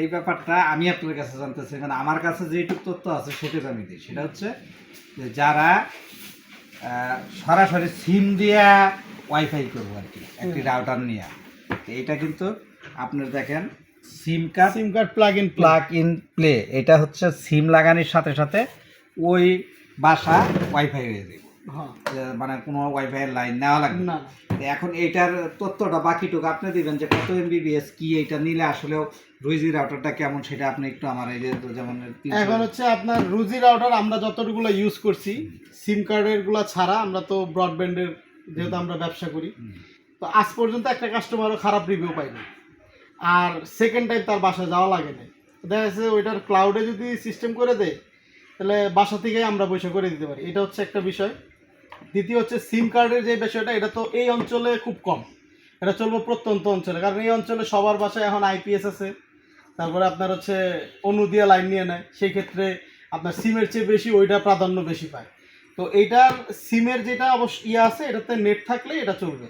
এই ব্যাপারটা আমি আপনার কাছে জানতে চাই। মানে আমার কাছে যেটুকু তথ্য আছে সেটা আমি দিই। সেটা হচ্ছে যে যারা সরাসরি সিম দিয়া ওয়াইফাই করব আর কি একটি রাউটার নিয়ে। এটা কিন্তু আপনার দেখেন SIM card SIM card plug in plug in play এটা হচ্ছে সিম লাগানোর সাথে সাথে ওই বাসা ওয়াইফাই হয়ে যাবে। হ্যাঁ। মানে কোনো ওয়াইফাই লাইন নেওয়া লাগবে না। এখন এইটার তথ্যটা বাকিটুকু আপনি দিবেন যে কত এমবিবিএস কি এইটা নিলে আসলেও রুইজি রাউটারটা কেমন সেটা আপনি একটু আমার এই যে যেমন এখন হচ্ছে আপনার রুজি রাউটার আমরা যতটুকুলো ইউজ করছি সিম কার্ডেরগুলা ছাড়া আমরা তো ব্রডব্যান্ডের যেহেতু আমরা ব্যবসা করি। তো আজ পর্যন্ত একটা কাস্টমারও খারাপ রিভিউ পাইনি আর সেকেন্ড টাইম তার বাসায় যাওয়া লাগে না দেখা যাচ্ছে ওইটার ক্লাউডে যদি সিস্টেম করে দেয় তাহলে বাসা থেকেই আমরা বসে করে দিতে পারি। এটা হচ্ছে একটা বিষয়। দ্বিতীয় হচ্ছে সিম কার্ডের যে বিষয়টা, এটা তো এই অঞ্চলে খুব কম। এটা চলবে প্রত্যন্ত অঞ্চলে, কারণ এই অঞ্চলে সবার বাসায় এখন আইপিএস আছে। তারপরে আপনার হচ্ছে অনুদিয়া লাইন নিয়ে নেয়, সেই ক্ষেত্রে আপনার সিমের চেয়ে বেশি ওইটা প্রাধান্য বেশি পায়। তো এইটার সিমের যেটা অবশ্য ইয়ে আছে, এটাতে নেট থাকলে এটা চলবে।